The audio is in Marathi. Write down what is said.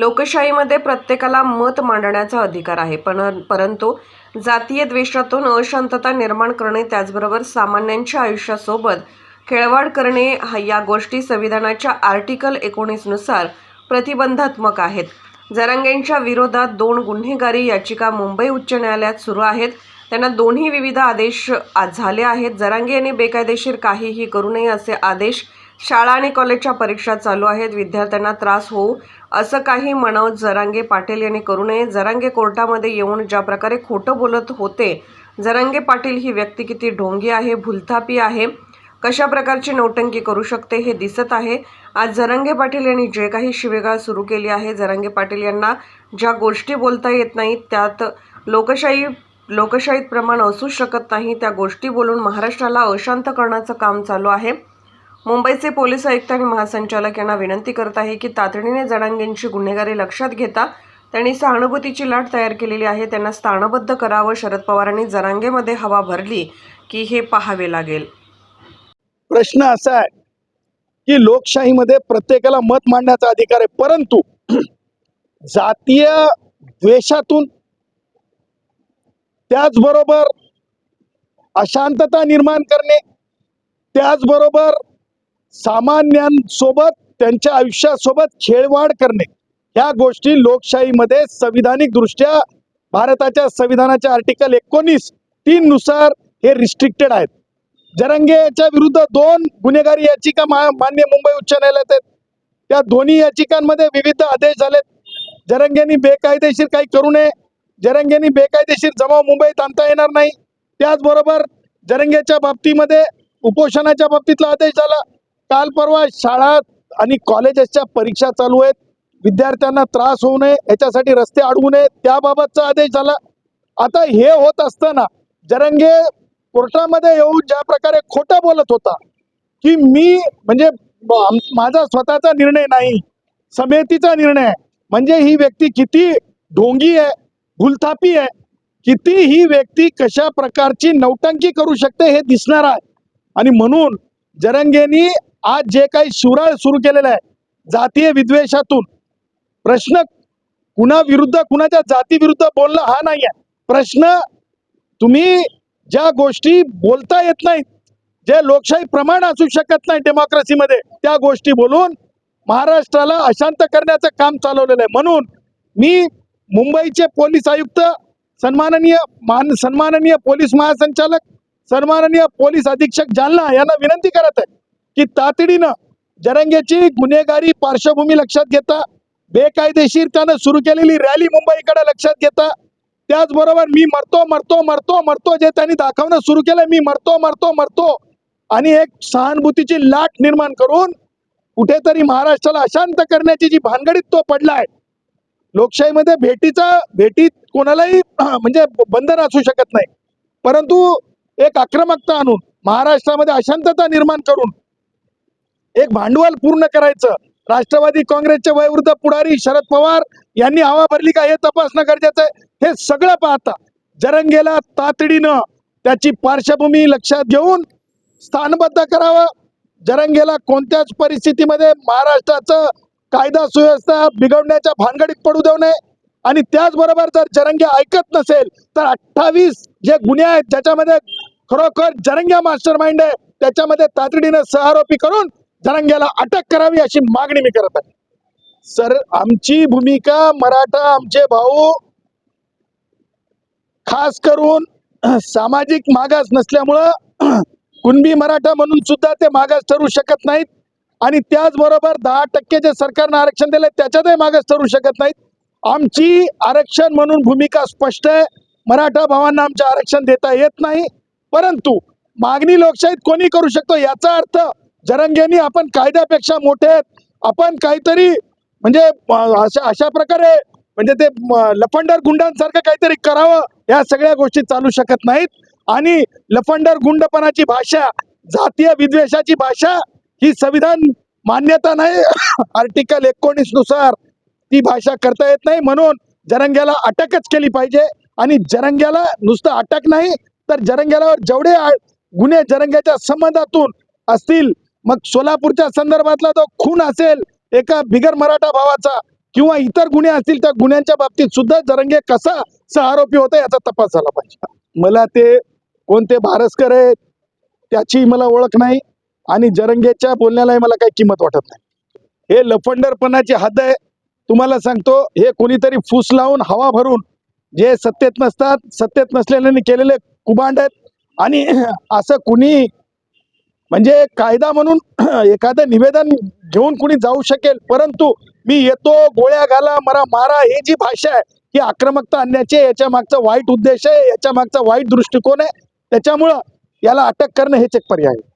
लोकशाहीमध्ये प्रत्येकाला मत मांडण्याचा अधिकार आहे. पण परंतु जातीय द्वेषातून अशांतता निर्माण करणे त्याचबरोबर सामान्यांच्या आयुष्यासोबत खेळवाड करणे या गोष्टी संविधानाच्या आर्टिकल एकोणीसनुसार प्रतिबंधात्मक आहेत. जरांगेंच्या विरोधात दोन गुन्हेगारी याचिका मुंबई उच्च न्यायालयात सुरू आहेत. त्यांना दोन्ही विविध आदेश झाले आहेत. जरांगे यांनी बेकायदेशीर काहीही करू नये असे आदेश शाळा आणि कॉलेजच्या परीक्षा चालू आहेत. विद्यार्थ्यांना त्रास होऊ असं काही मनोज जरांगे पाटील यांनी करू नये. जरांगे कोर्टामध्ये येऊन ज्या प्रकारे खोटं बोलत होते जरांगे पाटील ही व्यक्ती किती ढोंगी आहे भुलथापी आहे कशा प्रकारची नौटंकी करू शकते हे दिसत आहे. आज जरांगे पाटील यांनी जे काही शिवेगाळ सुरू केली आहे जरांगे पाटील यांना ज्या गोष्टी बोलता येत नाहीत त्यात लोकशाही लोकशाहीत प्रमाण असू शकत नाही. त्या गोष्टी बोलून महाराष्ट्राला अशांत करण्याचं काम चालू आहे. मुंबईचे पोलीस आयुक्त आणि महासंचालक यांना विनंती करत आहे की तातडीने जडांगेंची गुन्हेगारी लक्षात घेता त्यांनी सहानुभूतीची लाट तयार केलेली आहे त्यांना स्थानबद्ध करावं शरद पवारांनी जरांगेमध्ये हवा भरली की हे पाहावे लागेल. प्रश्न असा आहे की लोकशाहीमध्ये प्रत्येकाला मत मांडण्याचा अधिकार आहे परंतु जातीय द्वेषातून त्याचबरोबर अशांतता निर्माण करणे त्याचबरोबर सामान्यांसोबत त्यांच्या आयुष्यासोबत खेळवाड करणे. ह्या गोष्टी लोकशाहीमध्ये संविधानिक दृष्ट्या भारताच्या संविधानाच्या आर्टिकल एकोणीस तीन नुसार हे रिस्ट्रिक्टेड आहेत. जरंगेच्या विरुद्ध दोन गुन्हेगारी याचिका मान्य मुंबई उच्च न्यायालयात आहेत. त्या दोन्ही याचिकांमध्ये विविध आदेश झालेत. जरंगेनी बेकायदेशीर काही करू नये. जरंगेनी बेकायदेशीर जमाव मुंबईत आणता येणार नाही. त्याचबरोबर जरंगेच्या बाबतीमध्ये उपोषणाच्या बाबतीतला आदेश झाला. काल परवा शाळा आणि कॉलेजेसच्या परीक्षा चालू आहेत. विद्यार्थ्यांना त्रास होऊ नये याच्यासाठी रस्ते अडवू नये त्याबाबतचा आदेश झाला. आता हे होत असताना जरंगे कोर्टामध्ये येऊन ज्या प्रकारे खोटं बोलत होता की मी म्हणजे माझा स्वतःचा निर्णय नाही समितीचा निर्णय म्हणजे ही व्यक्ती किती ढोंगी आहे गुलथापी आहे किती ही व्यक्ती कशा प्रकारची नौटंकी करू शकते हे दिसणार आहे. आणि म्हणून जरंगेनी आज जे काही शिवराळ सुरू केलेलं आहे जातीय विद्वेषातून प्रश्न कुणाविरुद्ध कुणाच्या जातीविरुद्ध बोलणं हा नाही आहे. प्रश्न तुम्ही ज्या गोष्टी बोलता येत नाहीत जे लोकशाही प्रमाण असू शकत नाही डेमोक्रेसीमध्ये त्या गोष्टी बोलून महाराष्ट्राला अशांत करण्याचं काम चालवलेलं आहे. म्हणून मी मुंबईचे पोलीस आयुक्त सन्माननीय मान सन्माननीय पोलीस महासंचालक सन्माननीय पोलीस अधीक्षक जालना यांना विनंती करत आहे. की तातडीनं जरंगेची गुन्हेगारी पार्श्वभूमी लक्षात घेता बेकायदेशीर त्यानं सुरू केलेली रॅली मुंबईकडे लक्षात घेता. त्याचबरोबर मी मरतो मरतो मरतो मरतो जे त्यांनी दाखवणं सुरू केलं मी मरतो मरतो मरतो आणि एक सहानुभूतीची लाट निर्माण करून कुठेतरी महाराष्ट्राला अशांत करण्याची जी भानगडीत तो पडलाय लोकशाहीमध्ये भेटीचा भेटीत कोणालाही म्हणजे बंधन असू शकत नाही. परंतु एक आक्रमकता आणून महाराष्ट्रामध्ये अशांतता निर्माण करून एक भांडवल पूर्ण करायचं. राष्ट्रवादी काँग्रेसचे वयवृद्ध पुढारी शरद पवार यांनी हवा भरली का हे तपासणं गरजेचं आहे. हे सगळं पाहता जरंगेला तातडीनं त्याची पार्श्वभूमी लक्षात घेऊन स्थानबद्ध करावं. जरंगेला कोणत्याच परिस्थितीमध्ये महाराष्ट्राचं कायदा सुव्यवस्था बिघडण्याच्या भानगडीत पडू देऊ नये. आणि त्याचबरोबर जर जरंगे ऐकत नसेल तर अठ्ठावीस जे गुन्हे आहेत ज्याच्यामध्ये खरोखर जरंग्या मास्टर माइंड आहे त्याच्यामध्ये तातडीनं सहारोपी करून जरांग्याला अटक करावी अशी मागणी मी करत आहे. सर आमची भूमिका मराठा आमचे भाऊ खास करून सामाजिक मागास नसल्यामुळं कुणबी मराठा म्हणून सुद्धा ते मागास ठरू शकत नाहीत. आणि त्याचबरोबर दहा टक्के जे सरकारनं आरक्षण दिलंय त्याच्यातही मागास ठरू शकत नाहीत. आमची आरक्षण म्हणून भूमिका स्पष्ट आहे. मराठा भावांना आमचे आरक्षण देता येत नाही. परंतु मागणी लोकशाहीत कोणी करू शकतो याचा अर्थ जरंगेनी आपण कायद्यापेक्षा मोठे आहेत. आपण काहीतरी म्हणजे अशा अशा प्रकारे म्हणजे ते लफंडर गुंडांसारखं काहीतरी करावं या सगळ्या गोष्टी चालू शकत नाहीत. आणि लफंडर गुंडपणाची भाषा जातीय विद्वेषाची भाषा ही संविधान मान्यता नाही. आर्टिकल एकोणीसनुसार ती भाषा करता येत नाही. म्हणून जरंग्याला अटकच केली पाहिजे. आणि जरंग्याला नुसतं अटक नाही तर जरंग्याला जेवढे गुन्हे जरंग्याच्या संबंधातून असतील मग सोलापूरच्या संदर्भातला तो खून असेल एका बिगर मराठा भावाचा किंवा इतर गुन्हे असतील त्या गुन्ह्यांच्या बाबतीत सुद्धा जरंगे कसा सहआरोपी होता याचा तपास झाला पाहिजे. मला ते कोणते भारसकर आहेत त्याची मला ओळख नाही आणि जरंगेच्या बोलण्यालाही मला काही किंमत वाटत नाही. हे लफंडरपणाची हद आहे. तुम्हाला सांगतो हे कोणीतरी फूस लावून हवा भरून जे सत्तेत नसतात सत्तेत नसलेल्यांनी केलेले कुबांड आहेत. आणि असं कुणी म्हणजे कायदा म्हणून एखादं निवेदन घेऊन कुणी जाऊ शकेल परंतु मी येतो गोळ्या घाला मरा मारा ही जी भाषा आहे ही आक्रमकता आणण्याची आहे, याच्या मागचा वाईट उद्देश आहे याच्या मागचा वाईट दृष्टिकोन आहे त्याच्यामुळं याला अटक करणं हेच एक पर्याय आहे.